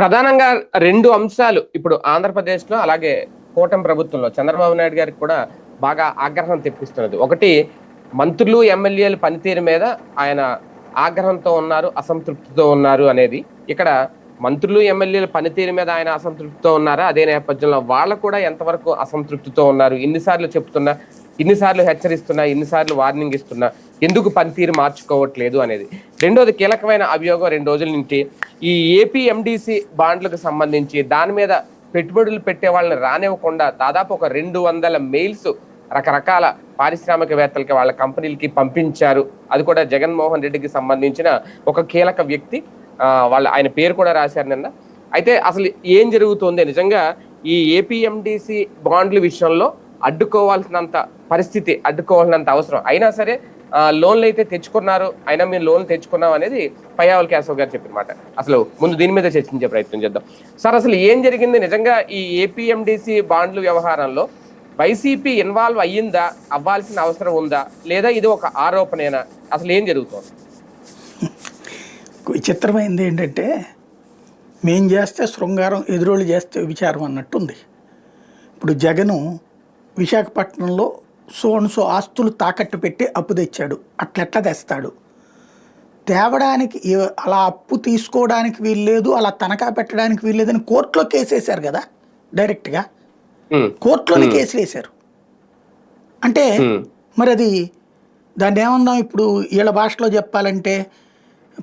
ప్రధానంగా రెండు అంశాలు ఇప్పుడు ఆంధ్రప్రదేశ్లో అలాగే కూటమి ప్రభుత్వంలో చంద్రబాబు నాయుడు గారికి కూడా బాగా ఆగ్రహం తెప్పిస్తున్నది. ఒకటి మంత్రులు ఎమ్మెల్యేల పనితీరు మీద ఆయన ఆగ్రహంతో ఉన్నారు అసంతృప్తితో ఉన్నారు అనేది. ఇక్కడ మంత్రులు ఎమ్మెల్యేల పనితీరు మీద ఆయన అసంతృప్తితో ఉన్నారా? అదే నేపథ్యంలో వాళ్ళు కూడా ఎంతవరకు అసంతృప్తితో ఉన్నారు? ఇన్నిసార్లు చెప్తున్నా ఇన్నిసార్లు హెచ్చరిస్తున్నా ఇన్నిసార్లు వార్నింగ్ ఇస్తున్నా ఎందుకు పనితీరు మార్చుకోవట్లేదు అనేది. రెండోది కీలకమైన అభియోగం రెండు రోజుల నుంచి ఈ ఏపీ ఎండిసి బాండ్లకు సంబంధించి దాని మీద పెట్టుబడులు పెట్టే వాళ్ళని రానివ్వకుండా దాదాపు ఒక రెండు వందల మెయిల్స్ రకరకాల పారిశ్రామికవేత్తలకి వాళ్ళ కంపెనీలకి పంపించారు. అది కూడా జగన్మోహన్ రెడ్డికి సంబంధించిన ఒక కీలక వ్యక్తి వాళ్ళ ఆయన పేరు కూడా రాశారు నిన్న. అయితే అసలు ఏం జరుగుతుంది? నిజంగా ఈ ఏపీఎండిసి బాండ్ల విషయంలో అడ్డుకోవాల్సినంత పరిస్థితి అడ్డుకోవాల్సినంత అవసరం. అయినా సరే లోన్లు అయితే తెచ్చుకున్నారు. అయినా మేము లోన్ తెచ్చుకున్నాం అనేది పయ్యావల్ కేశవ్ గారు చెప్పినమాట అసలు ముందు దీని మీద చర్చించే ప్రయత్నం చేద్దాం. సార్ అసలు ఏం జరిగింది? నిజంగా ఈ ఏపీఎండిసి బాండ్లు వ్యవహారంలో వైసీపీ ఇన్వాల్వ్ అయ్యిందా? అవ్వాల్సిన అవసరం ఉందా? లేదా ఇది ఒక ఆరోపణేనా? అసలు ఏం జరుగుతుంది? విచిత్రమైంది ఏంటంటే మేం చేస్తే శృంగారం ఎదురోళ్ళు చేస్తే విచారం అన్నట్టుంది. ఇప్పుడు జగను విశాఖపట్నంలో సో అండ్ సో ఆస్తులు తాకట్టు పెట్టి అప్పు తెచ్చాడు. అట్లెట్లా తెస్తాడు? తేవడానికి అలా అప్పు తీసుకోవడానికి వీల్లేదు అలా తనఖా పెట్టడానికి వీల్లేదని కోర్టులో కేసు వేశారు కదా డైరెక్ట్గా. కోర్టులోనే కేసులు వేశారు అంటే మరి అది దాన్ని ఏమందాం ఇప్పుడు? వీళ్ళ భాషలో చెప్పాలంటే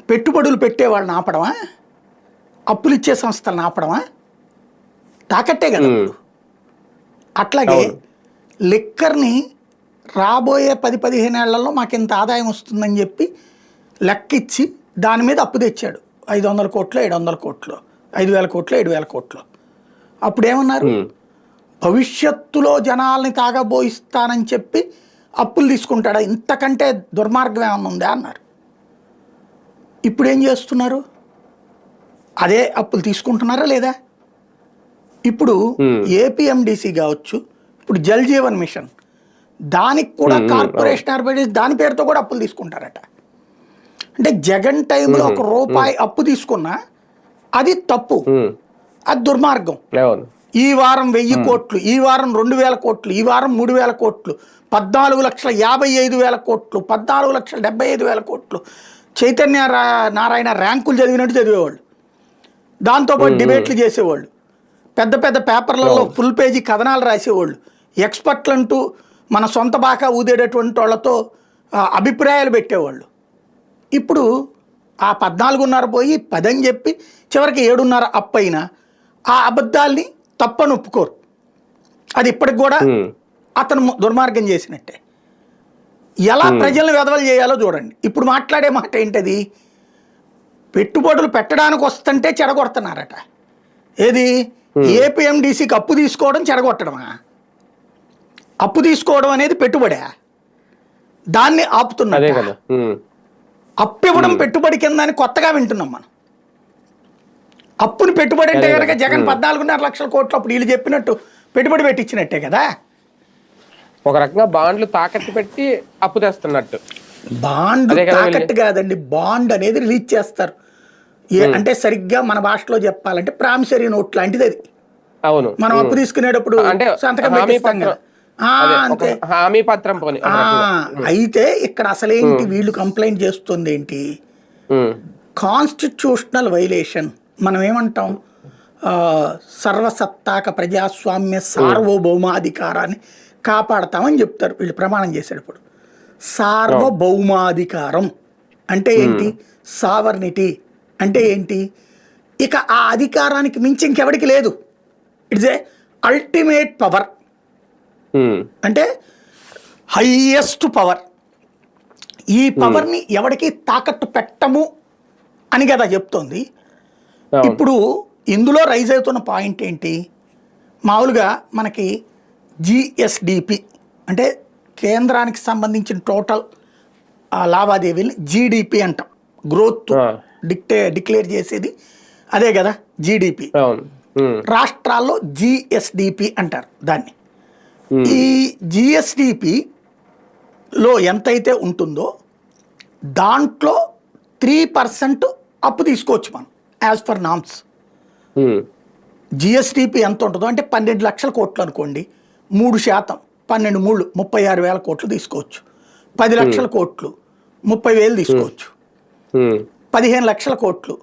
పెట్టుబడులు పెట్టే వాళ్ళని ఆపడమా? అప్పులు ఇచ్చే సంస్థలను ఆపడమా? తాకట్టే కదా అట్లాగే. లిక్కర్ని రాబోయే పది పదిహేను ఏళ్ళలో మాకు ఇంత ఆదాయం వస్తుందని చెప్పి లెక్కిచ్చి దాని మీద అప్పు తెచ్చాడు. ఐదు వందల కోట్లు ఏడు వందల కోట్లు ఐదు వేల కోట్లు ఏడు వేల కోట్లు. అప్పుడు ఏమన్నారు భవిష్యత్తులో జనాల్ని తాగబోయిస్తానని చెప్పి అప్పులు తీసుకుంటాడా? ఇంతకంటే దుర్మార్గం ఏమన్నా ఉందా అన్నారు. ఇప్పుడు ఏం చేస్తున్నారు? అదే అప్పులు తీసుకుంటున్నారా లేదా? ఇప్పుడు. ఏపీఎండిసి కావచ్చు ఇప్పుడు జల్ జీవన్ మిషన్. దానికి కూడా కార్పొరేషన్ ఏర్పడి దాని పేరుతో కూడా అప్పులు తీసుకుంటారట. అంటే జగన్ టైంలో ఒక రూపాయి అప్పు తీసుకున్నా అది తప్పు. అది దుర్మార్గం. ఈ వారం వెయ్యి కోట్లు ఈ వారం రెండు వేల కోట్లు ఈ వారం మూడు వేల కోట్లు పద్నాలుగు లక్షల యాభై ఐదు వేల కోట్లు పద్నాలుగు లక్షల డెబ్బై ఐదు వేల కోట్లు. చైతన్య నారాయణ ర్యాంకులు చదివినట్టు చదివేవాళ్ళు. దాంతోపాటు డిబేట్లు చేసేవాళ్ళు. పెద్ద పెద్ద పేపర్లలో ఫుల్ పేజీ కథనాలు రాసేవాళ్ళు. ఎక్స్పర్ట్లు అంటూ మన సొంత బాకా ఊదేటటువంటి వాళ్ళతో అభిప్రాయాలు పెట్టేవాళ్ళు. ఇప్పుడు ఆ పద్నాలుగున్నర పోయి పదని చెప్పి చివరికి ఏడున్నర అప్పైనా ఆ అబద్ధాల్ని తప్పని ఒప్పుకోరు. అది ఇప్పటికి కూడా అతను దుర్మార్గం చేసినట్టే. ఎలా ప్రజలను వెదవలు చేయాలో చూడండి. ఇప్పుడు మాట్లాడే మాట ఏంటది? పెట్టుబడులు పెట్టడానికి వస్తుంటే చెడగొడుతున్నారట. ఏది? ఏపీఎండిసికి అప్పు తీసుకోవడం చెడగొట్టడమా? అప్పు తీసుకోవడం అనేది పెట్టుబడా. దాన్ని అదే ఆపుతున్నట్ట కదా అప్పు ఇవ్వడం పెట్టుబడి కింద అని కొత్తగా వింటున్నాం మనం. అప్పుని పెట్టుబడి అంటే కనుక. జగన్ పద్నాలుగున్నర లక్షల కోట్లు అప్పుడు వీళ్ళు చెప్పినట్టు పెట్టుబడి పెట్టించినట్టే కదా. ఒక రకంగా బాండ్లు తాకట్టు పెట్టి అప్పు తెస్తున్నట్టు. బాండ్ తాకట్టు కాదండి బాండ్ అనేది రిలీజ్ చేస్తారు. అంటే సరిగ్గా మన భాషలో చెప్పాలంటే ప్రామిసరీ నోట్ లాంటిది అది. అవును. మనం అప్పు తీసుకునేటప్పుడు అంటే సంతకం పెట్టిస్తాం కదా. హామీ పత్రం పోని. అయితే ఇక్కడ అసలేంటి వీళ్ళు కంప్లైంట్ చేస్తుంది ఏంటి? కాన్స్టిట్యూషనల్ వైలేషన్ మనం ఏమంటాం? సర్వసత్తాక ప్రజాస్వామ్య సార్వభౌమాధికారాన్ని కాపాడతామని చెప్తారు. వీళ్ళు ప్రమాణం చేసేటప్పుడు సార్వభౌమాధికారం అంటే ఏంటి? సావర్నిటీ అంటే ఏంటి? ఇక ఆ అధికారానికి మించి ఇంకెవడికి లేదు. It's a ultimate power. అంటే హైయెస్ట్ పవర్ ఈ పవర్ని ఎవరికి తాకట్టు పెట్టము అని కదా చెప్తోంది. ఇప్పుడు ఇందులో రైజ్ అవుతున్న పాయింట్ ఏంటి? మామూలుగా మనకి జిఎస్డిపి అంటే కేంద్రానికి సంబంధించిన టోటల్ లావాదేవీలు జీడిపి అంటాం. గ్రోత్ డిక్టే డిక్లేర్ చేసేది అదే కదా జీడిపి ఉమ్, రాష్ట్రాల్లో జిఎస్డిపి అంటారు దాన్ని. ఈ జిఎస్డిపిలో ఎంతైతే ఉంటుందో దాంట్లో త్రీ పర్సెంట్ అప్పు తీసుకోవచ్చు మనం యాజ్ పర్ నామ్స్ జిఎస్టిపి ఎంత ఉంటుందో అంటే పన్నెండు లక్షల కోట్లు అనుకోండి మూడు శాతం పన్నెండు మూడు ముప్పై ఆరు వేల కోట్లు తీసుకోవచ్చు. పది లక్షల కోట్లు ముప్పై వేలు తీసుకోవచ్చు. పదిహేను లక్షల కోట్లు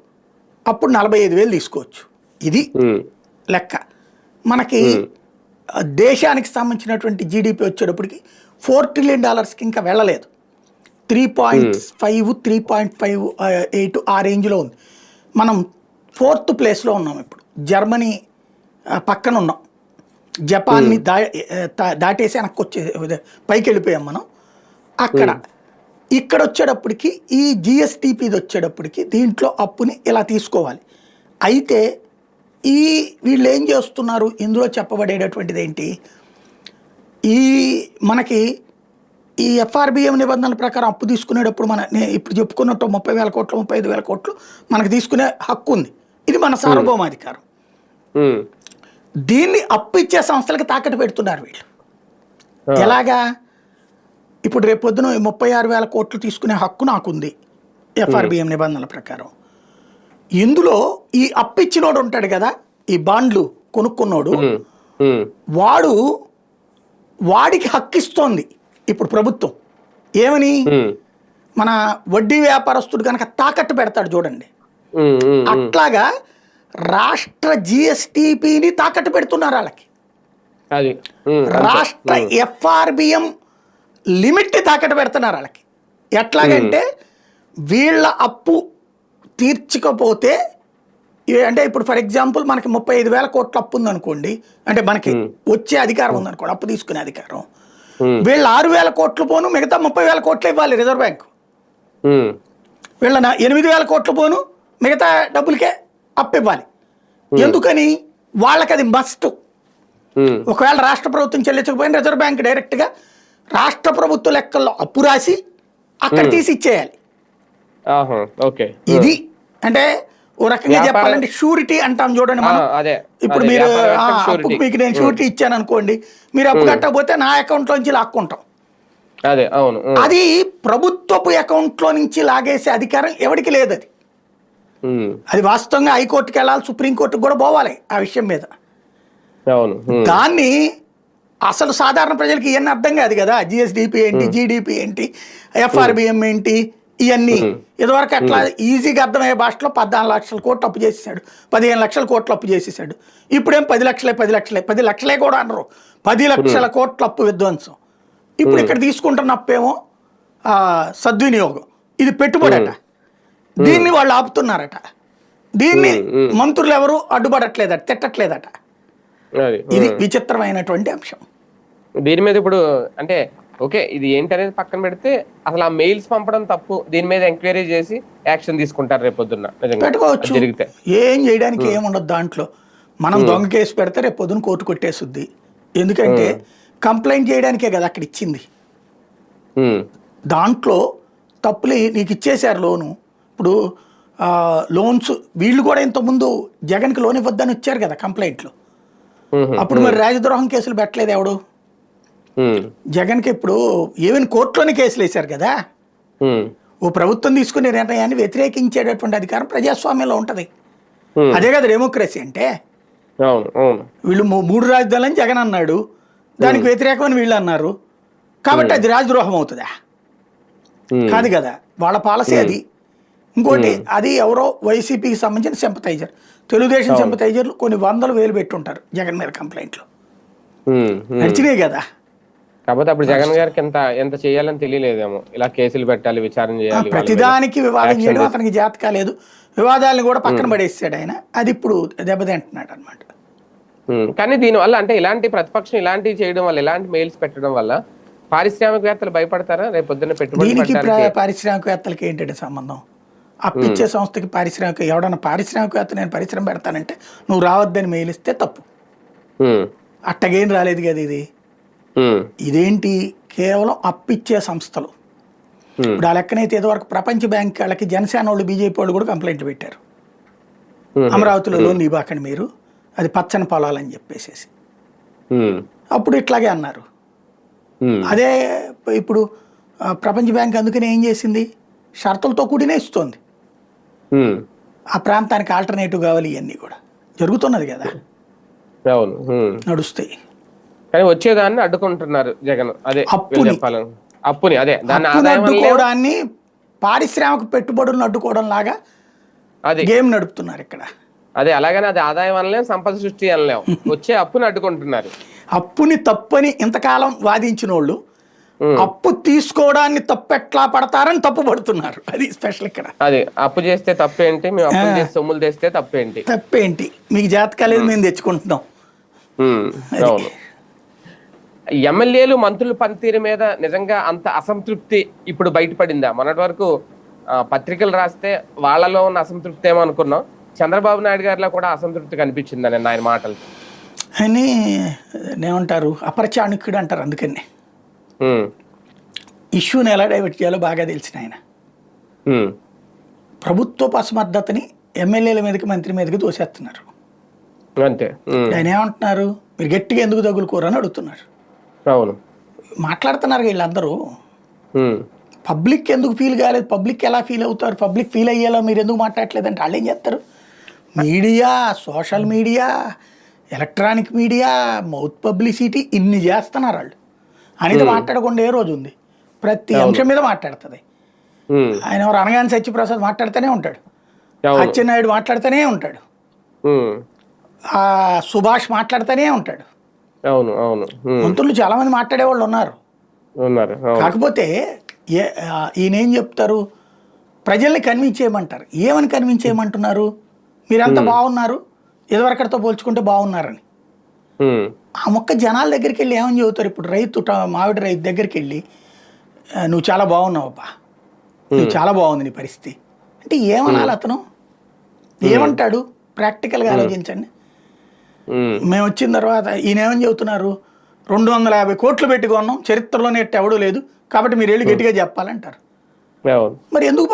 అప్పుడు నలభై ఐదు వేలు తీసుకోవచ్చు. ఇది లెక్క. మనకి దేశానికి సంబంధించినటువంటి జీడిపి వచ్చేటప్పటికి ఫోర్ ట్రిలియన్ డాలర్స్కి ఇంకా వెళ్ళలేదు. Three point five three point five eight ఆ రేంజ్లో ఉంది. మనం ఫోర్త్ ప్లేస్లో ఉన్నాం ఇప్పుడు. జర్మనీ పక్కన ఉన్నాం. జపాన్ని దా దా- దాటేసి వెనక్కి వచ్చే పైకి వెళ్ళిపోయాం మనం. అక్కడ ఇక్కడ వచ్చేటప్పటికి ఈ జిఎస్టిపిది వచ్చేటప్పటికి దీంట్లో అప్పుని ఇలా తీసుకోవాలి. అయితే ఈ వీళ్ళు ఏం చేస్తున్నారు? ఇందులో చెప్పబడేటటువంటిది ఏంటి ఈ మనకి ఈ ఎఫ్ఆర్బిఎం నిబంధనల ప్రకారం అప్పు తీసుకునేటప్పుడు మన ఇప్పుడు చెప్పుకున్నట్టు ముప్పై వేల కోట్లు ముప్పై ఐదు వేల కోట్లు మనకు తీసుకునే హక్కు ఉంది. ఇది మన సార్వభౌమాధికారం. దీన్ని అప్పు ఇచ్చే సంస్థలకు తాకట్టు పెడుతున్నారు వీళ్ళు. ఎలాగా? ఇప్పుడు రేపు పొద్దున ఈ ముప్పై ఆరు వేల కోట్లు తీసుకునే హక్కు నాకుంది ఎఫ్ఆర్బిఎం నిబంధనల ప్రకారం. ఇందులో ఈ అప్పు ఇచ్చినోడు ఉంటాడు కదా ఈ బాండ్లు కొనుక్కున్నోడు వాడు వాడికి హక్కు ఇస్తోంది ఇప్పుడు ప్రభుత్వం. ఏమని? మన వడ్డీ వ్యాపారస్తుడు కనుక తాకట్టు పెడతాడు చూడండి. అట్లాగా రాష్ట్ర జిఎస్టిపిని తాకట్టు పెడుతున్నారు వాళ్ళకి. రాష్ట్ర ఎఫ్ఆర్బిఎం లిమిట్ తాకట్టు పెడుతున్నారు వాళ్ళకి. ఎట్లాగంటే వీళ్ళ అప్పు తీర్చకపోతే అంటే ఇప్పుడు ఫర్ ఎగ్జాంపుల్ మనకి ముప్పై ఐదు వేల కోట్ల అప్పు ఉందనుకోండి అంటే మనకి వచ్చే అధికారం ఉందనుకోండి అప్పు తీసుకునే అధికారం. వీళ్ళు ఆరు వేల కోట్లు పోను మిగతా ముప్పై వేల కోట్లు ఇవ్వాలి రిజర్వ్ బ్యాంక్. వీళ్ళ ఎనిమిది వేల కోట్లు పోను మిగతా డబ్బులకే అప్పు ఇవ్వాలి. ఎందుకని? వాళ్ళకి అది మస్ట్. ఒకవేళ రాష్ట్ర ప్రభుత్వం చెల్లించకపోయినా రిజర్వ్ బ్యాంక్ డైరెక్ట్గా రాష్ట్ర ప్రభుత్వ లెక్కల్లో అప్పు రాసి అక్కడ తీసి ఇచ్చేయాలి. ఓకే. ఇది అంటే ఓ రకంగా చెప్పాలంటే షూరిటీ అంటాం చూడండి మనం. అదే ఇప్పుడు మీరు అప్పుకు. మీకు నేను షూరిటీ ఇచ్చాను అనుకోండి మీరు అప్పు కట్టకపోతే నా అకౌంట్లోంచి లాక్కుంటాం. అదే అవును అది ప్రభుత్వపు అకౌంట్లో నుంచి లాగేసే అధికారం ఎవరికి లేదు అది. అది వాస్తవంగా హైకోర్టుకి వెళ్ళాలి సుప్రీంకోర్టుకి కూడా పోవాలి ఆ విషయం మీద. అవును దాన్ని అసలు సాధారణ ప్రజలకి ఇవన్నీ అర్థం కాదు కదా. జిఎస్డిపి ఏంటి జీడిపి ఏంటి ఎఫ్ఆర్బిఎం ఏంటి ఇవన్నీ ఇదివరకు అట్లా ఈజీగా అర్థమయ్యే భాషలో పద్నాలుగు లక్షల కోట్లు అప్పు చేసేసాడు. పదిహేను లక్షల కోట్లు అప్పు చేసేసాడు. ఇప్పుడేం పది లక్షలే పది లక్షలే పది లక్షలే కూడా అనరు. పది లక్షల కోట్ల అప్పు విధ్వంసం. ఇప్పుడు ఇక్కడ తీసుకుంటున్న అప్పేమో సద్వినియోగం. ఇది పెట్టుబడి అట దీన్ని వాళ్ళు ఆపుతున్నారట. దీన్ని మంత్రులు ఎవరు? అడ్డుపడట్లేదట తిట్టట్లేదట. ఇది విచిత్రమైనటువంటి అంశం. దీని మీద ఇప్పుడు అంటే ఓకే ఇది ఏంటనేది పక్కన పెడితే అసలు ఆ మెయిల్స్ పంపడం తప్పు. దీని మీద ఎంక్వైరీ చేసి యాక్షన్ తీసుకుంటారు రేపు పొద్దున్న నిజంగా పెట్టుకోవచ్చు. అది జరిగితే. ఏం చేయడానికి ఏముండదు దాంట్లో. మనం దొంగ కేసు పెడితే రేపు పొద్దున కోర్టు కొట్టేసుద్ది. ఎందుకంటే కంప్లైంట్ చేయడానికే కదా అక్కడ ఇచ్చింది. దాంట్లో తప్పులు నీకు ఇచ్చేశారు లోను. ఇప్పుడు లోన్స్ వీళ్ళు కూడా ఇంతకుముందు జగన్కి లోన్ ఇవ్వద్దని వచ్చారు కదా కంప్లైంట్లు. అప్పుడు మరి రాజద్రోహం కేసులు పెట్టలేదు ఎవడు? జగన్కి ఇప్పుడు ఈవెన్ కోర్టులోనే కేసులు వేశారు కదా ఓ ప్రభుత్వం తీసుకునే నిర్ణయాన్ని వ్యతిరేకించేటటువంటి అధికారం ప్రజాస్వామ్యంలో ఉంటుంది. అదే కదా డెమోక్రసీ అంటే. వీళ్ళు మూడు రాజధానులని జగన్ అన్నాడు. దానికి వ్యతిరేకమని వీళ్ళు అన్నారు. కాబట్టి అది రాజద్రోహం అవుతుందా? కాదు కదా. వాళ్ళ పాలసీ అది. ఇంకోటి అది ఎవరో వైసీపీకి సంబంధించిన సింపతైజర్. తెలుగుదేశం సింపతైజర్లు కొన్ని వందలు వేలు పెట్టుంటారు జగన్ మీద కంప్లైంట్లు. నడిచినాయి కదా. కాకపోతే అప్పుడు జగన్ గారికి ఎంత ఎంత చేయాలని తెలియలేదేమో. ఇలా కేసులు పెట్టాలి విచారణ చేయాలి. ప్రతిదానికి వివాదం చేయడం అతనికి జాత కాలేదు వివాదాలను కూడా పక్కన పడేసాడు ఆయన. అది ఇప్పుడు దెబ్బతింటున్నాడు అనమాట ఉమ్, కానీ దీనివల్ల అంటే ఇలాంటి ప్రతిపక్షం ఇలాంటివి చేయడం వల్ల ఇలాంటి మెయిల్స్ పెట్టడం వల్ల పారిశ్రామికవేత్తలు భయపడతారా? రేపు పొద్దున్న పెట్టుబడి పారిశ్రామికవేత్తలకి ఏంటంటే సంబంధం? అప్పిచ్చే సంస్థకి పారిశ్రామిక ఎవడన్నా పారిశ్రామికవేత్త నేను పరిశ్రమ పెడతానంటే నువ్వు రావద్దని మెయిల్ ఇస్తే తప్పు. అట్టగేం రాలేదు కదా ఇది. ఇదేంటి? కేవలం అప్పిచ్చే సంస్థలు. ఇప్పుడు ఆ లెక్కనైతే ఇదివరకు ప్రపంచ బ్యాంక్ వాళ్ళకి జనసేన వాళ్ళు బీజేపీ వాళ్ళు కూడా కంప్లైంట్ పెట్టారు. అమరావతిలో లోన్ ఇవ్వకండి మీరు. అది పచ్చని పొలాలని చెప్పేసేసి. అప్పుడు ఇట్లాగే అన్నారు. అదే ఇప్పుడు ప్రపంచ బ్యాంక్ అందుకని ఏం చేసింది? షరతులతో కూడినే ఇస్తోంది. ఆ ప్రాంతానికి ఆల్టర్నేటివ్ కావాలి ఇవన్నీ కూడా. జరుగుతున్నది కదా. నడుస్తాయి. కానీ వచ్చేదాన్ని అడ్డుకుంటున్నారు జగన్. అదే చెప్పాలని. అప్పుని అదే. దాని అప్పును ఆదాయం వల్లే అడ్డుకోవడాన్ని పారిశ్రామిక పెట్టుబడులను అడ్డుకోవడం లాగా అది. గేమ్ నడుపుతున్నారు ఇక్కడ. అదే అలాగనే అది ఆదాయం అనలేం సంపద సృష్టి అనలేం. వచ్చే అప్పుని అడ్డుకుంటున్నారు. అప్పుని తప్పని ఇంతకాలం వాదించిన వాళ్ళు. అప్పు తీసుకోవడాన్ని తప్పెట్లా పడతారని తప్పు పడుతున్నారు అది స్పెషల్ ఇక్కడ. అది అప్పు చేస్తే తప్పేంటి? మేము అప్పులు చేసి సొమ్ములు తెస్తే తప్పేంటి? తప్పేంటి? మీకు జాతకాలేదు మేము తెచ్చుకుంటున్నాం. అవును. ఎమ్మెల్యేలు మంత్రుల పనితీరు మీద నిజంగా అంత అసంతృప్తి ఇప్పుడు బయటపడిందా? మొన్నటి వరకు పత్రికలు రాస్తే వాళ్ళలో ఉన్న అసంతృప్తి ఏమో అనుకున్నాం. చంద్రబాబు నాయుడు గారిలో కూడా అసంతృప్తి కనిపించిందని ఆయన మాటలు? అని ఏమంటారు? అపరచాణుక్యుడు అంటారు అందుకని. ఇష్యూని ఎలా డైవర్ట్ చేయాలో బాగా తెలిసిన ఆయన. ఉమ్, ప్రభుత్వపు అసమర్థతని ఎమ్మెల్యేల మీదకి మంత్రి మీదకి తోసేస్తున్నారు. అంతే. ఆయన ఏమంటున్నారు? మీరు గట్టిగా ఎందుకు తగులుకోరు అని అడుగుతున్నారు. అవును మాట్లాడుతున్నారు వీళ్ళందరూ. పబ్లిక్ ఎందుకు ఫీల్ కాలేదు? పబ్లిక్ ఎలా ఫీల్ అవుతారు? పబ్లిక్ ఫీల్ అయ్యేలా మీరు ఎందుకు మాట్లాడలేదు అంటే వాళ్ళు ఏం చేస్తారు? Media social media electronic media mouth publicity ఇన్ని చేస్తున్నారు వాళ్ళు. అనేది మాట్లాడకుండా ఏ రోజు ఉంది? ప్రతి అంశం మీద మాట్లాడుతుంది. ఆయన ఎవరు అనగానే సత్యప్రసాద్ మాట్లాడుతూనే ఉంటాడు. అచ్చెన్నాయుడు మాట్లాడుతూనే ఉంటాడు. సుభాష్ మాట్లాడుతూనే ఉంటాడు. అవును అవును. మంత్రులు చాలామంది మాట్లాడే వాళ్ళు ఉన్నారు ఉన్నారు కాకపోతే ఈయన ఏం చెప్తారు? ప్రజల్ని కన్విన్స్ చేయమంటారు. ఏమని కన్విన్స్ చేయమంటున్నారు? మీరంతా బాగున్నారు ఇదివరకటితో పోల్చుకుంటే బాగున్నారని. ఆ మొక్క జనాల దగ్గరికి వెళ్ళి ఏమని చెబుతారు? ఇప్పుడు రైతు మామిడి రైతు దగ్గరికి వెళ్ళి "ఆ, నువ్వు చాలా బాగున్నావు అబ్బా నువ్వు చాలా బాగుంది నీ పరిస్థితి. అంటే ఏమనాలి అతను? ఏమంటాడు? ప్రాక్టికల్గా ఆలోచించండి. మేము. వచ్చిన తర్వాత ఈయన ఏమని చెబుతున్నారు? రెండు వందల యాభై కోట్లు పెట్టి కొన్నాం. చరిత్రలోనే ఎట్ట ఎవడూ లేదు. కాబట్టి మీరు వెళ్ళి గట్టిగా చెప్పాలంటారు. మరి ఎందుకు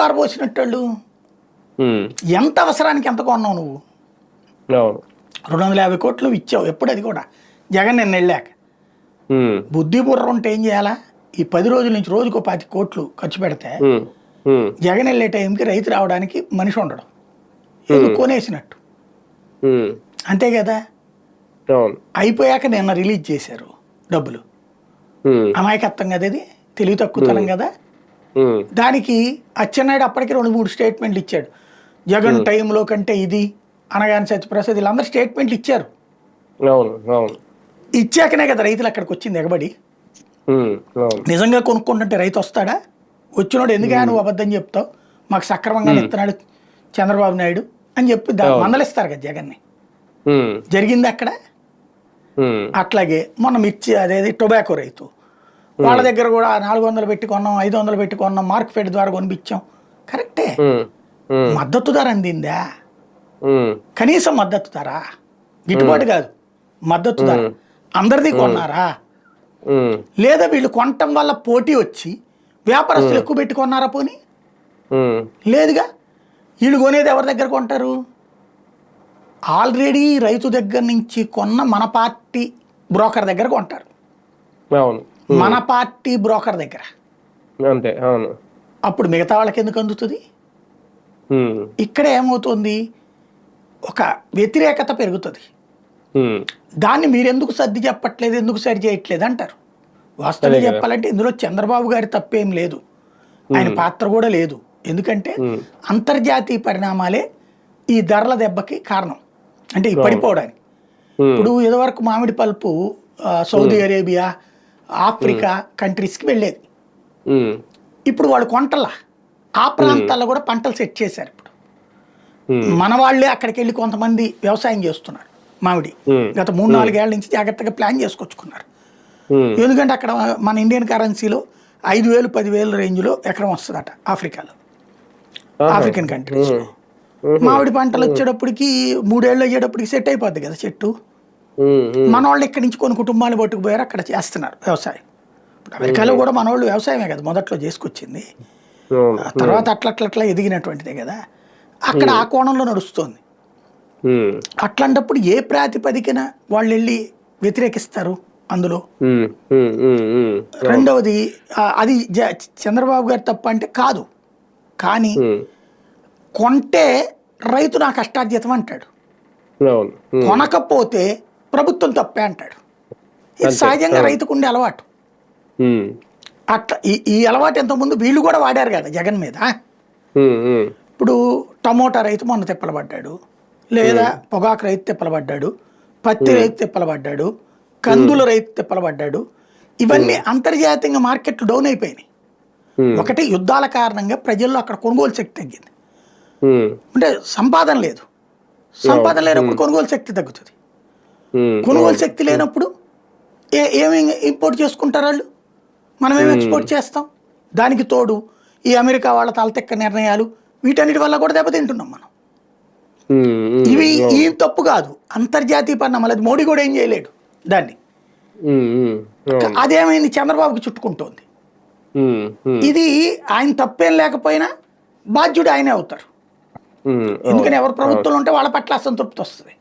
ఉమ్, ఎంత అవసరానికి ఎంత కొన్నావు నువ్వు? రెండు వందల యాభై కోట్లు ఇచ్చావు. ఎప్పుడు అది కూడా. జగన్ నిన్న వెళ్ళాక. బుద్ధి బుర్ర ఉంటే ఏం చేయాలా? ఈ పది రోజుల నుంచి రోజుకు పాతి కోట్లు ఖర్చు పెడితే జగన్ వెళ్ళే టైంకి రైతు రావడానికి మనిషి ఉండడం. ఎందుకు కొనేసినట్టు. అంతే కదా? అయిపోయాక నిన్న రిలీజ్ చేశారు డబ్బులు. అమాయకత్వం కదా ఇది? తెలివి తక్కువతనం కదా? దానికి అచ్చెన్నాయుడు అప్పటికి రెండు మూడు స్టేట్మెంట్లు ఇచ్చాడు. జగన్ టైంలో కంటే ఇది అనగానే సత్యప్రసాద్ వీళ్ళందరూ స్టేట్మెంట్లు ఇచ్చారు. ఇచ్చాకనే కదా రైతులు అక్కడికి వచ్చింది ఎగబడి. నిజంగా కొనుక్కుంటుంటే రైతు వస్తాడా? వచ్చినోడు ఎందుకు నువ్వు అబద్ధం చెప్తావు? మాకు సక్రమంగా ఇస్తున్నాడు చంద్రబాబు నాయుడు అని చెప్పి మందలిస్తారు కదా జగన్ని. జరిగింది అక్కడ? అట్లాగే మొన్న మిర్చి అదేది టొబాకో రైతు. వాళ్ళ దగ్గర కూడా నాలుగు వందలు పెట్టి కొన్నాం ఐదు వందలు పెట్టి కొన్నాం మార్క్ ఫెడ్ ద్వారా కొనిపించాం. కరెక్టే? మద్దతు ధర అందిందా? కనీసం మద్దతు ధర? గిట్టుబాటు కాదు. మద్దతు ధర. అందరిది కొన్నారా? లేదా వీళ్ళు కొనటం వల్ల పోటీ వచ్చి వ్యాపారస్తులు ఎక్కువ పెట్టి కొన్నారా పోనీ? లేదుగా? వీళ్ళు కొనేది ఎవరి దగ్గర కొంటారు? ఆల్రెడీ రైతు దగ్గర నుంచి కొన్న మన పార్టీ బ్రోకర్ దగ్గర కొంటారు. అవును. మన పార్టీ బ్రోకర్ దగ్గర. అంతే అవును. అప్పుడు మిగతా వాళ్ళకి ఎందుకు అందుతుంది? ఇక్కడ ఏమవుతుంది? ఒక వ్యతిరేకత పెరుగుతుంది. దాన్ని మీరు ఎందుకు సర్ది చెప్పట్లేదు ఎందుకు సరి చేయట్లేదు అంటారు. వాస్తవంగా చెప్పాలంటే ఇందులో చంద్రబాబు గారి తప్పేం లేదు. ఆయన పాత్ర కూడా లేదు. ఎందుకంటే అంతర్జాతీయ పరిణామాలే ఈ ధరల దెబ్బకి కారణం. అంటే పడిపోవడానికి. ఇప్పుడు ఇదివరకు మామిడి పల్పు సౌదీ అరేబియా ఆఫ్రికా కంట్రీస్కి వెళ్ళేది. ఇప్పుడు వాళ్ళు కొంటలా. ఆ ప్రాంతాల్లో కూడా పంటలు సెట్ చేశారు ఇప్పుడు. మన వాళ్ళే అక్కడికి వెళ్ళి కొంతమంది వ్యవసాయం చేస్తున్నారు మామిడి. గత మూడు నాలుగేళ్ళ నుంచి జాగ్రత్తగా ప్లాన్ చేసుకొచ్చుకున్నారు. ఎందుకంటే అక్కడ మన ఇండియన్ కరెన్సీలో ఐదు వేలు పదివేలు రేంజ్లో ఎకరం వస్తుందట ఆఫ్రికాలో. ఆఫ్రికన్ కంట్రీస్ మామిడి పంటలు వచ్చేటప్పటికి మూడేళ్ళు అయ్యేటప్పటికి సెట్ అయిపోద్ది కదా చెట్టు. మన వాళ్ళు ఇక్కడి నుంచి కొన్ని కుటుంబాలు పట్టుకుపోయారు అక్కడ చేస్తున్నారు వ్యవసాయం. ఇప్పుడు అమెరికాలో కూడా మన వాళ్ళు వ్యవసాయమే కదా మొదట్లో చేసుకొచ్చింది. తర్వాత అట్లా అట్లా అట్లా ఎదిగినటువంటిదే కదా. అక్కడ ఆ కోణంలో నడుస్తుంది. అట్లాంటప్పుడు ఏ ప్రాతిపదికన వాళ్ళు వెళ్ళి వ్యతిరేకిస్తారు అందులో? రెండవది అది చంద్రబాబు గారి తప్ప అంటే కాదు. కానీ కొంటే రైతు నా కష్టార్జితం అంటాడు. కొనకపోతే ప్రభుత్వం తప్పే అంటాడు. ఇది. సహజంగా. రైతుకు ఉండే అలవాటు. అట్లా ఈ ఈ అలవాటు ఎంతకుముందు వీళ్ళు కూడా వాడారు కదా జగన్ మీద. ఇప్పుడు టమోటా రైతు మొన్న తిప్పలబడ్డాడు. లేదా పొగాకు రైతు తిప్పలబడ్డాడు. పత్తి రైతు తిప్పలబడ్డాడు. కందుల రైతు తిప్పలబడ్డాడు. ఇవన్నీ అంతర్జాతీయంగా మార్కెట్లు డౌన్ అయిపోయినాయి. ఒకటి యుద్ధాల కారణంగా ప్రజల్లో అక్కడ కొనుగోలు శక్తి తగ్గింది. అంటే సంపాదన లేదు. సంపాదన లేనప్పుడు కొనుగోలు శక్తి తగ్గుతుంది. కొనుగోలు శక్తి లేనప్పుడు ఏ ఏమి ఇంపోర్ట్ చేసుకుంటారు వాళ్ళు? మనం ఏమి ఎక్స్పోర్ట్ చేస్తాం? దానికి తోడు ఈ అమెరికా వాళ్ళ తలతెక్క నిర్ణయాలు వీటన్నిటి వల్ల కూడా దెబ్బతింటున్నాం మనం. ఇవి ఈ తప్పు కాదు. అంతర్జాతీయ పరిణామాలు అది మోడీ కూడా ఏం చేయలేడు దాన్ని. అదేమైంది చంద్రబాబుకి చుట్టుకుంటోంది. ఇది ఆయన తప్పేం లేకపోయినా బాధ్యుడు ఆయనే అవుతారు ఎందుకని ఎవరు ప్రభుత్వంలో ఉంటే వాళ్ళ పట్ల అసంతృప్తి వస్తుంది?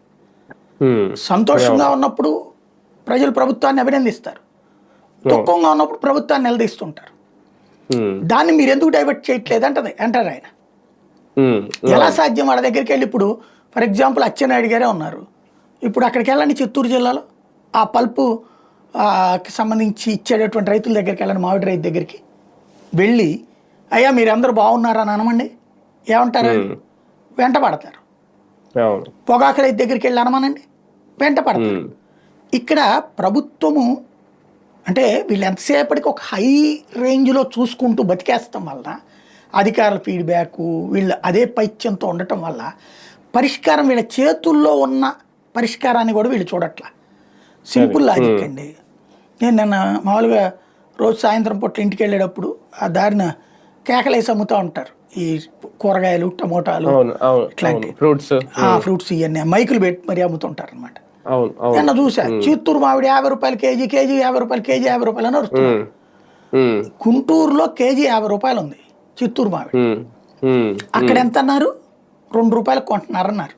ఉమ్, సంతోషంగా ఉన్నప్పుడు ప్రజలు ప్రభుత్వాన్ని అభినందిస్తారు. దుఃఖంగా ఉన్నప్పుడు ప్రభుత్వాన్ని నిలదీస్తుంటారు. దాన్ని మీరు ఎందుకు డైవర్ట్ చేయట్లేదు అంటది అంటారు ఆయన. ఎలా సాధ్యం? వాళ్ళ దగ్గరికి వెళ్ళి ఇప్పుడు ఫర్ ఎగ్జాంపుల్ అచ్చెన్నాయుడు గారే ఉన్నారు. ఇప్పుడు అక్కడికి వెళ్ళండి చిత్తూరు జిల్లాలో. ఆ పల్పు సంబంధించి ఇచ్చేటటువంటి రైతుల దగ్గరికి వెళ్ళండి మామిడి రైతు దగ్గరికి. వెళ్ళి అయ్యా మీరందరూ బాగున్నారా? అని అనమండి. ఏమంటారు? వెంట పడతారు పొగాకు రైతు దగ్గరికి వెళ్ళి అనమనండి వెంట పడతారు ఇక్కడ ప్రభుత్వము అంటే వీళ్ళు ఎంతసేపటికి ఒక హై రేంజ్లో చూసుకుంటూ బతికేస్తాం వలన అధికారుల ఫీడ్బ్యాక్ వీళ్ళు అదే పైత్యంతో ఉండటం వల్ల పరిష్కారం వీళ్ళ చేతుల్లో ఉన్న పరిష్కారాన్ని కూడా వీళ్ళు చూడట్ల. సింపుల్ లాజిక్ అండి. నేను నిన్న మామూలుగా రోజు సాయంత్రం పూట ఇంటికి వెళ్ళేటప్పుడు ఆ దారిన కేకలేసి అమ్ముతూ ఉంటారు. ఈ కూరగాయలు టమోటాలు ఇట్లాంటి. ఫ్రూట్స్ ఆ ఫ్రూట్స్ ఇవన్నీ మైకులు పెట్టి మరీ అమ్ముతుంటారు అనమాట నిన్న చూసా చిత్తూరు మామిడి యాభై రూపాయలు కేజీ కేజీ యాభై రూపాయలు కేజీ యాభై రూపాయలు అని ఉమ్, గుంటూరులో కేజీ యాభై రూపాయలు ఉంది చిత్తూరు మామిడి అక్కడ ఎంత అన్నారు రెండు రూపాయలు కొంటున్నారు అన్నారు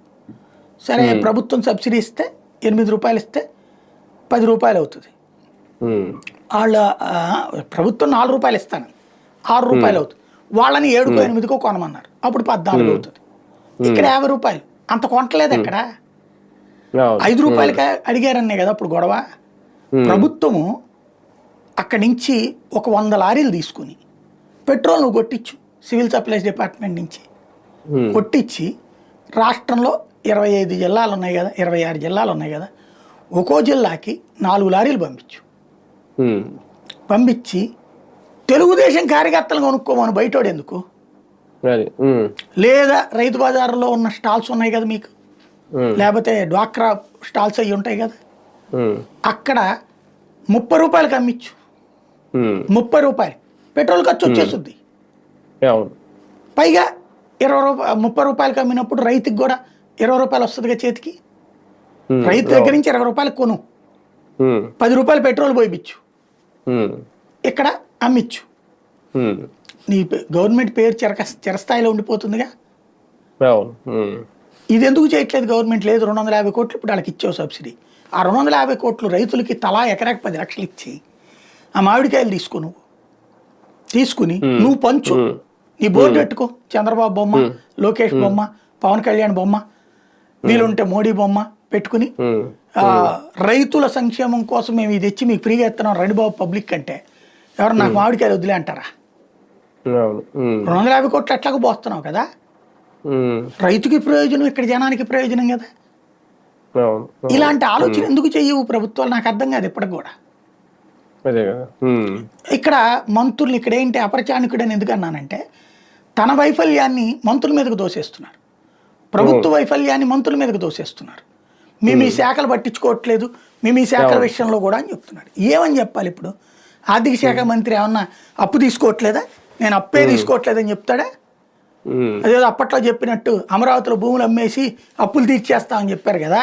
సరే ప్రభుత్వం సబ్సిడీ ఇస్తే ఎనిమిది రూపాయలు ఇస్తే పది రూపాయలు అవుతుంది. వాళ్ళ ప్రభుత్వం నాలుగు రూపాయలు ఇస్తాను. ఆరు రూపాయలు అవుతుంది. వాళ్ళని ఏడుకో ఎనిమిదికో కొనమన్నారు. అప్పుడు పద్నాలుగు అవుతుంది. ఇక్కడ యాభై రూపాయలు. అంత కొంటలేదు అక్కడ అవును. ఐదు రూపాయలకి అడిగారనే కదా అప్పుడు గొడవ? ప్రభుత్వము అక్కడి నుంచి ఒక వంద లారీలు తీసుకుని పెట్రోల్ నువ్వు కొట్టించు సివిల్ సప్లైస్ డిపార్ట్మెంట్ నుంచి కొట్టించి రాష్ట్రంలో ఇరవై ఐదు జిల్లాలు ఉన్నాయి కదా ఇరవై ఆరు జిల్లాలు ఉన్నాయి కదా ఒక్కో జిల్లాకి నాలుగు లారీలు పంపించు. పంపించి తెలుగుదేశం కార్యకర్తలు కొనుక్కోమని బయటోడు ఎందుకు? లేదా రైతు బజార్లో ఉన్న స్టాల్స్ ఉన్నాయి కదా మీకు? లేకపోతే డ్వాక్రా స్టాల్స్ అవి ఉంటాయి కదా? అక్కడ ముప్పై రూపాయలకి అమ్మిచ్చు. ముప్పై రూపాయలు. పెట్రోల్ ఖర్చు వచ్చేస్తుంది. పైగా ఇరవై రూపాయలు ముప్పై రూపాయలకి అమ్మినప్పుడు రైతుకి కూడా ఇరవై రూపాయలు వస్తుందిగా చేతికి? రైతు దగ్గర నుంచి ఇరవై రూపాయలు కొను. పది రూపాయలు పెట్రోల్ పోయిచ్చు ఉమ్, ఇక్కడ అమ్మిచ్చు. నీ పే- గవర్నమెంట్ పేరు చిరక చిరస్థాయిలో ఉండిపోతుందిగా? ఇది ఎందుకు చేయట్లేదు గవర్నమెంట్? లేదు రెండు వందల యాభై కోట్లు ఇప్పుడు వాళ్ళకి ఇచ్చావు సబ్సిడీ. ఆ రెండు వందల యాభై కోట్లు రైతులకి తలా ఎకరాకి పది లక్షలు ఇచ్చి ఆ మామిడికాయలు తీసుకో నువ్వు. తీసుకుని నువ్వు పంచు. నీ బోర్డు పెట్టుకో. చంద్రబాబు బొమ్మ లోకేష్ బొమ్మ పవన్ కళ్యాణ్ బొమ్మ వీలుంటే మోడీ బొమ్మ పెట్టుకుని రైతుల సంక్షేమం కోసం మేము ఇది తెచ్చి మీకు ఫ్రీగా ఇస్తున్నాం రండి బాబు పబ్లిక్ అంటే ఎవరు నాకు మామిడికాయలు వదిలే అంటారా? రెండు వందల యాభై కోట్లు ఎట్లాగో పోస్తున్నావు కదా? రైతుకి ప్రయోజనం ఇక్కడ జనానికి ప్రయోజనం కదా? ఇలాంటి ఆలోచన ఎందుకు చెయ్యవు ప్రభుత్వాలు? నాకు అర్థం కాదు ఇప్పటికి కూడా. ఇక్కడ మంత్రులు ఇక్కడ ఏంటి అపరచానికుడు అని ఎందుకు అన్నానంటే తన వైఫల్యాన్ని మంత్రుల మీదకు దోసేస్తున్నారు. ప్రభుత్వ వైఫల్యాన్ని మంత్రుల మీదకు దోసేస్తున్నారు. మీ మీ శాఖలు పట్టించుకోవట్లేదు. మీ మీ శాఖల విషయంలో కూడా అని చెప్తున్నారు. ఏమని చెప్పాలి ఇప్పుడు? ఆర్థిక శాఖ మంత్రి ఏమన్నా అప్పు తీసుకోవట్లేదా? నేను అప్పే తీసుకోవట్లేదని చెప్తాడా? అదేదో అప్పట్లో చెప్పినట్టు అమరావతిలో భూములు అమ్మేసి అప్పులు తీర్చేస్తామని చెప్పారు కదా?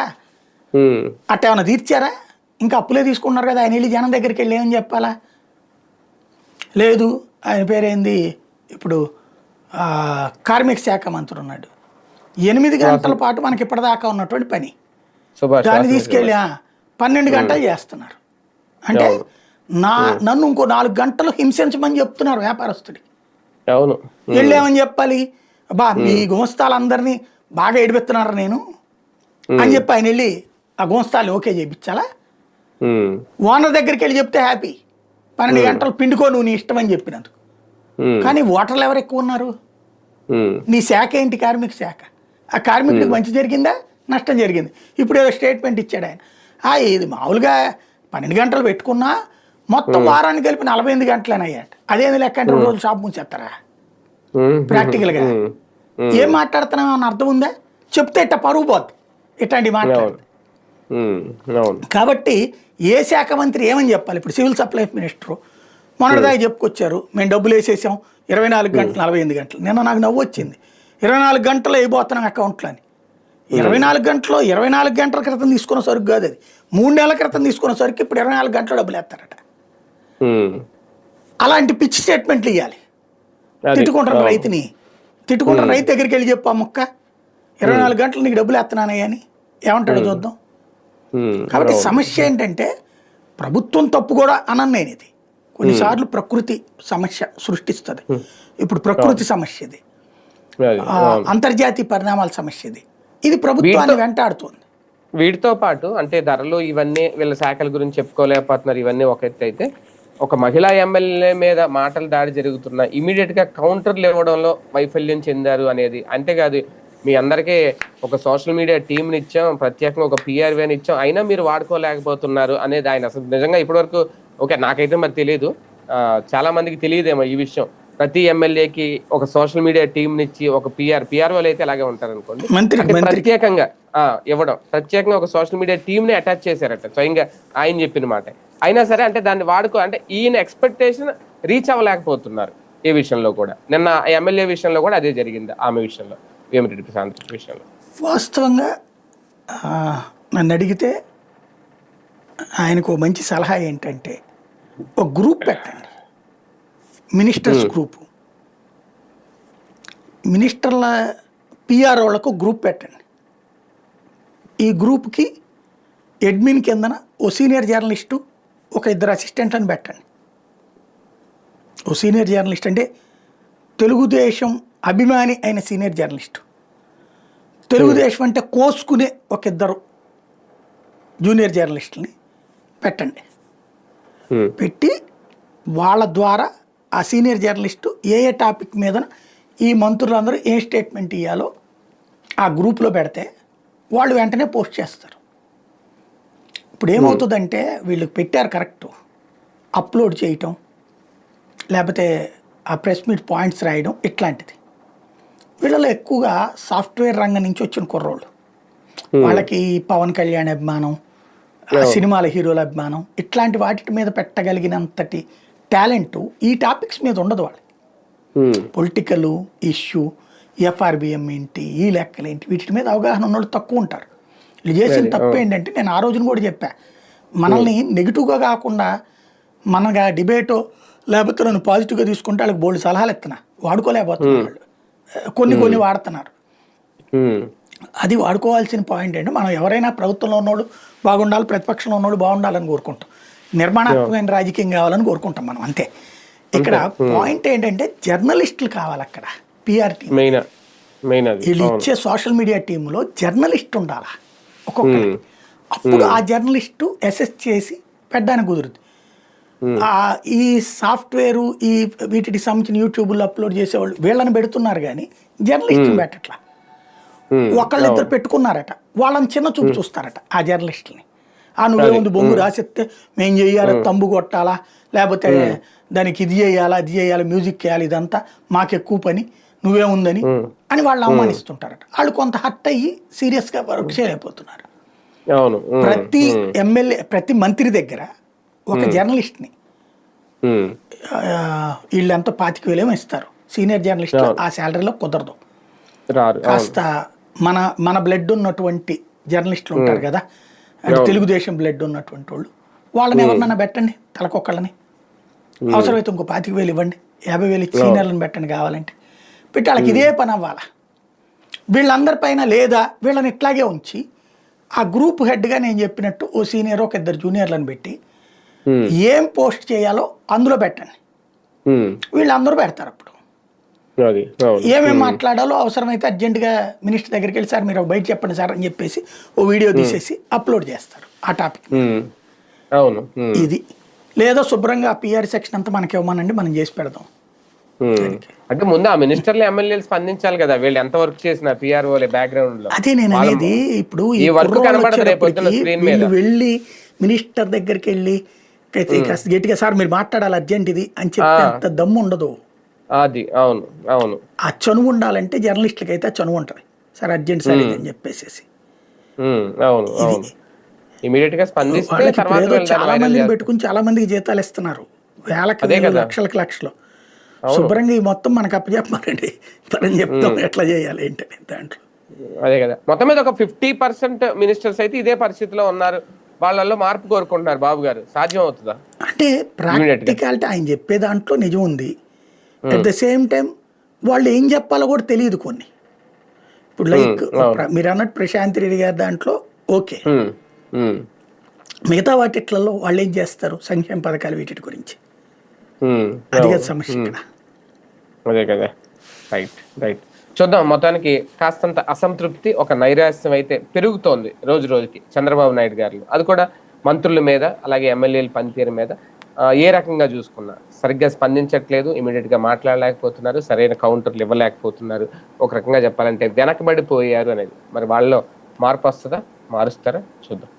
అట్ట ఏమైనా తీర్చారా? ఇంకా అప్పులే తీసుకున్నారు కదా ఆయన వెళ్ళి జనం దగ్గరికి వెళ్ళి ఏమని చెప్పాలా? లేదు ఆయన పేరేంది? ఇప్పుడు కార్మిక శాఖ మంత్రి ఉన్నాడు. ఎనిమిది గంటల పాటు మనకి ఇప్పటిదాకా ఉన్నటువంటి పని. దాన్ని తీసుకెళ్ళి పన్నెండు గంటలు చేస్తున్నారు. అంటే నా నన్ను ఇంకో నాలుగు గంటలు హింసించమని చెప్తున్నారు వ్యాపారస్తుడికి అవును. వెళ్ళామని చెప్పాలి. బా మీ గుమస్తాలందరినీ బాగా ఏడిపెత్తున్నారు నేను? అని చెప్పి ఆయన వెళ్ళి ఆ గోంస్తాలు ఓకే చేయించాలా? ఓనర్ దగ్గరికి వెళ్ళి చెప్తే హ్యాపీ. పన్నెండు గంటలు పిండుకో నువ్వు నీ ఇష్టం అని చెప్పినందుకు కానీ ఓటర్లు ఎవరు ఎక్కువ ఉన్నారు? నీ శాఖ ఏంటి? కార్మిక శాఖ. ఆ కార్మికుడికి మంచి జరిగిందా? నష్టం జరిగింది. ఇప్పుడు ఏదో స్టేట్మెంట్ ఇచ్చాడు ఆయన. ఆ, ఇది మామూలుగా పన్నెండు గంటలు పెట్టుకున్నా మొత్తం వారానికి కలిపి నలభై ఎనిమిది గంటలని అయ్యాట అదేంది లెక్క అంటే రెండు రోజులు షాప్ ముంచేస్తారా? ప్రాక్టికల్గా. ఏం మాట్లాడుతున్నావు అని అర్థం ఉందా? చెప్తే ఇట్ట పరుగు పోద్ది. ఇట్లాంటి మాట్లాడు. కాబట్టి ఏ శాఖ మంత్రి ఏమని చెప్పాలి? ఇప్పుడు సివిల్ సప్లై మినిస్టరు మొన్నటిదాకా చెప్పుకొచ్చారు మేము డబ్బులు వేసేసాం ఇరవై నాలుగు గంటలు నలభై ఎనిమిది గంటలు. నిన్న నాకు నవ్వు వచ్చింది. ఇరవై నాలుగు గంటలు అయిపోతున్నాం అకౌంట్లో అని ఇరవై నాలుగు గంటలు ఇరవై నాలుగు గంటల క్రితం తీసుకున్న సరుకు కాదు అది. మూడు నెలల క్రితం తీసుకున్న సరుకు ఇప్పుడు ఇరవై నాలుగు గంటలు డబ్బులు వేస్తారట. అలాంటి పిచ్చి స్టేట్మెంట్లు ఇవ్వాలి తిట్టుకుంటారు. రైతుని. తిట్టుకుంటారు రైతు దగ్గరికి వెళ్ళి చెప్పు ఆ ముక్క ఇరవై నాలుగు గంటలు నీకు డబ్బులు ఎత్తనానయ్యా అని ఏమంటాడో చూద్దాం. కాబట్టి సమస్య ఏంటంటే ప్రభుత్వం తప్పు కూడా అనను నేను ఇది కొన్నిసార్లు ప్రకృతి సమస్య సృష్టిస్తుంది. ఇప్పుడు ప్రకృతి సమస్య ఇది అంతర్జాతీయ పరిణామాల సమస్య ఇది ఇది ప్రభుత్వాన్ని వెంటాడుతుంది. వీటితో పాటు అంటే ధరలు ఇవన్నీ వీళ్ళ శాఖల గురించి చెప్పుకోలేకపోతున్నారు. ఇవన్నీ ఒక ఎత్తు అయితే ఒక మహిళా ఎమ్మెల్యే మీద మాటల దాడి జరుగుతున్న ఇమీడియట్గా కౌంటర్లు ఇవ్వడంలో వైఫల్యం చెందారు అనేది. అంతేకాదు మీ అందరికీ ఒక సోషల్ మీడియా టీంని ఇచ్చాం ప్రత్యేకంగా ఒక పిఆర్వీని ఇచ్చాం అయినా మీరు వాడుకోలేకపోతున్నారు అనేది ఆయన అసలు నిజంగా ఇప్పటివరకు ఓకే నాకైతే మరి తెలియదు చాలా మందికి తెలియదేమో ఈ విషయం. ప్రతి ఎమ్మెల్యేకి ఒక సోషల్ మీడియా టీంని ఇచ్చి ఒక పిఆర్ పిఆర్ వాళ్ళు అయితే అలాగే ఉంటారు అనుకోండి ప్రత్యేకంగా ఇవ్వడం. ప్రత్యేకంగా ఒక సోషల్ మీడియా టీమ్ని అటాచ్ చేశారట స్వయంగా ఆయన చెప్పిన మాట. అయినా సరే అంటే దాన్ని వాడుకో అంటే ఈయన ఎక్స్పెక్టేషన్ రీచ్ అవ్వలేకపోతున్నారు ఈ విషయంలో కూడా. నిన్న ఎమ్మెల్యే విషయంలో కూడా అదే జరిగింది ఆమె విషయంలో వేమిరెడ్డి ప్రశాంత్ విషయంలో. వాస్తవంగా నన్ను అడిగితే ఆయనకు మంచి సలహా ఏంటంటే ఒక గ్రూప్ పెట్టండి. Ministers group. మినిస్టర్ల పిఆర్ వాళ్ళకు గ్రూప్ పెట్టండి. ఈ గ్రూప్కి అడ్మిన్ కిందన ఓ సీనియర్ జర్నలిస్టు ఒక ఇద్దరు అసిస్టెంట్లను పెట్టండి. ఓ సీనియర్ జర్నలిస్ట్ అంటే తెలుగుదేశం అభిమాని అయిన సీనియర్ జర్నలిస్టు తెలుగుదేశం అంటే కోసుకునే ఒక ఇద్దరు జూనియర్ జర్నలిస్టులని పెట్టండి. పెట్టి వాళ్ళ ద్వారా ఆ సీనియర్ జర్నలిస్టు ఏ ఏ టాపిక్ మీద ఈ మంత్రులందరూ ఏ స్టేట్మెంట్ ఇవ్వాలో ఆ గ్రూప్లో పెడితే వాళ్ళు వెంటనే పోస్ట్ చేస్తారు. ఇప్పుడు ఏమవుతుందంటే వీళ్ళు పెట్టారు కరెక్ట్. అప్లోడ్ చేయటం లేకపోతే ఆ ప్రెస్ మీట్ పాయింట్స్ రాయడం ఇట్లాంటిది. వీళ్ళలో ఎక్కువగా సాఫ్ట్వేర్ రంగం నుంచి వచ్చిన కుర్రోళ్ళు. వాళ్ళకి పవన్ కళ్యాణ్ అభిమానం సినిమాల హీరోల అభిమానం ఇట్లాంటి వాటి మీద పెట్టగలిగినంతటి టాలెంట్ ఈ టాపిక్స్ మీద ఉండదు వాళ్ళు పొలిటికల్ ఇష్యూ ఎఫ్ఆర్బిఎం ఏంటి ఈ లెక్కలు ఏంటి వీటి మీద అవగాహన ఉన్న వాళ్ళు తక్కువ ఉంటారు. వీళ్ళు చేసిన తప్పు ఏంటంటే నేను ఆ రోజున కూడా చెప్పా. మనల్ని నెగిటివ్గా కాకుండా మనగా డిబేటో లేకపోతే నన్ను పాజిటివ్గా తీసుకుంటే వాళ్ళకి బోల్డ్ సలహాలు ఇస్తున్నా. వాడుకోలేకపోతున్నారు వాళ్ళు. కొన్ని కొన్ని వాడుతున్నారు. అది వాడుకోవాల్సిన పాయింట్ ఏంటి మనం ఎవరైనా ప్రభుత్వంలో ఉన్నోళ్ళు బాగుండాలి ప్రతిపక్షంలో ఉన్నోళ్ళు బాగుండాలని కోరుకుంటాం. నిర్మాణాత్మకమైన రాజకీయం కావాలని కోరుకుంటాం మనం అంతే. ఇక్కడ పాయింట్ ఏంటంటే జర్నలిస్టులు కావాలి అక్కడ పిఆర్ టీం మెయిన్ మెయిన్ అది. వీళ్ళు ఇచ్చే సోషల్ మీడియా టీంలో జర్నలిస్ట్ ఉండాలా? ఒక్కొక్కరికి అప్పుడు ఆ జర్నలిస్టు అసెస్ చేసి పెట్టడానికి కుదురుతుంది ఆ ఈ సాఫ్ట్వేరు ఈ వీటికి సంబంధించిన యూట్యూబ్లో అప్లోడ్ చేసేవాళ్ళు వీళ్ళని పెడుతున్నారు కానీ జర్నలిస్టులు పెట్టట్లా. ఉమ్, ఒకళ్ళు ఇద్దరు పెట్టుకున్నారట. వాళ్ళని చిన్న చూపు చూస్తారట ఆ జర్నలిస్టులని. ఆ నువ్వే ముందు బొంగు రాసిస్తే మేం చెయ్యాలి? తంబు కొట్టాలా? లేకపోతే దానికి ఇది చేయాలా అది చేయాలి మ్యూజిక్ చేయాలి ఇదంతా మాకు ఎక్కువ పని. నువ్వే ఉందని అని వాళ్ళు అవమానిస్తుంటారట. వాళ్ళు కొంత హట్ అయ్యి సీరియస్గా వర్క్ చేయలేకపోతున్నారు. ప్రతి ఎమ్మెల్యే ప్రతి మంత్రి దగ్గర ఒక జర్నలిస్ట్ని ఉమ్, వీళ్ళు ఎంతో పాతిక వేలేమో ఇస్తారు. సీనియర్ జర్నలిస్ట్ ఆ శాలరీలో కుదరదు. కాస్త మన మన బ్లడ్ ఉన్నటువంటి జర్నలిస్టులు ఉంటారు కదా అంటే తెలుగుదేశం బ్లడ్ ఉన్నటువంటి వాళ్ళు వాళ్ళని ఎవరినైనా పెట్టండి తలకొక్కళ్ళని. అవసరమైతే ఇంకో పాతిక వేలు ఇవ్వండి. యాభై వేలు సీనియర్లను పెట్టండి కావాలంటే. పెట్టి వాళ్ళకి ఇదే పని అవ్వాలా? వీళ్ళందరిపైన లేదా వీళ్ళని ఇట్లాగే ఉంచి ఆ గ్రూప్ హెడ్గా నేను చెప్పినట్టు ఓ సీనియర్ ఒక ఇద్దరు జూనియర్లను పెట్టి ఏం పోస్ట్ చేయాలో అందులో పెట్టండి. వీళ్ళందరూ పెడతారు అప్పుడు. ఏమేమి మాట్లాడాలో అవసరమైతే అర్జెంటుగా మినిస్టర్ దగ్గరికి వెళ్ళి సార్ మీరు బయట చెప్పండి సార్ అని చెప్పేసి ఓ వీడియో తీసేసి అప్లోడ్ చేస్తారు ఆ టాపిక్. ఇది. లేదా శుభ్రంగా పిఆర్ సెక్షన్ అంతా మనకి ఇవ్వమనండి మనం చేసి పెడదాం. అంటే ముందు ఆ మినిస్టర్లు ఎమ్మెల్యేలు స్పందించాలి కదా వీళ్ళు ఎంత వర్క్ చేసిన పిఆర్ఓ బ్యాక్గ్రౌండ్లో అదే నేను అనేది ఇప్పుడు ఈ వర్క్ కనబడదు రేపు మీద. వీళ్ళు మినిస్టర్ దగ్గరికి వెళ్ళి కాస్త గట్టిగా సార్ మీరు మాట్లాడాలి అర్జెంట్ ఇది అని చెప్పి అంత దమ్ము ఉండదు. అది అవును అవును. ఆ చనువు ఉండాలంటే జర్నలిస్టులకి అయితే చనువు ఉంటుంది. సార్ అర్జెంట్ సార్ ఇది అని చెప్పేసేసి. అవును అవును. ఇమీడియట్గా స్పందిస్తే తర్వాత చాలా మందిని చేస్తారు. పెట్టుకుని చాలా మందికి జీతాలు ఇస్తున్నారు. వేలకి. లక్షలకి లక్షలు. శుభ్రంగా ఈ మొత్తం మనకు అప్పచెప్పమారండి మనం చెప్తాం ఎట్లా చేయాలి ఏంటని దాంట్లో. అదే కదా. మొత్తం మీద ఒక ఫిఫ్టీ పర్సెంట్ మినిస్టర్స్ అయితే ఇదే పరిస్థితిలో ఉన్నారు. వాళ్ళల్లో మార్పు కోరుకుంటున్నారు బాబు గారు. సాధ్యం అవుతుందా? అంటే ప్రాక్టికాలిటీ ఆయన చెప్పే దాంట్లో నిజం ఉంది. అట్ ద సేమ్ టైం వాళ్ళు ఏం చెప్పాలో కూడా తెలియదు కొన్ని. ఇప్పుడు లైక్ మీరు అన్నట్టు ప్రశాంత్ రెడ్డి గారి దాంట్లో ఓకే. మిగతా వాటిట్లలో వాళ్ళు ఏం చేస్తారు? సంక్షేమ పథకాలు వీటి గురించి. అది కదా సమస్య ఇక్కడ. అదే కదా. రైట్ రైట్ చూద్దాం మొత్తానికి కాస్తంత అసంతృప్తి ఒక నైరాశ్యం అయితే పెరుగుతోంది రోజు రోజుకి చంద్రబాబు నాయుడు గారు అది కూడా మంత్రుల మీద అలాగే ఎమ్మెల్యేల పనితీరు మీద ఏ రకంగా చూసుకున్నా. సరిగ్గా స్పందించట్లేదు ఇమీడియట్గా మాట్లాడలేకపోతున్నారు సరైన కౌంటర్లు ఇవ్వలేకపోతున్నారు. ఒక రకంగా చెప్పాలంటే వెనకబడిపోయారు అనేది. మరి వాళ్ళలో మార్పు వస్తుందా? మారుస్తారా? చూద్దాం.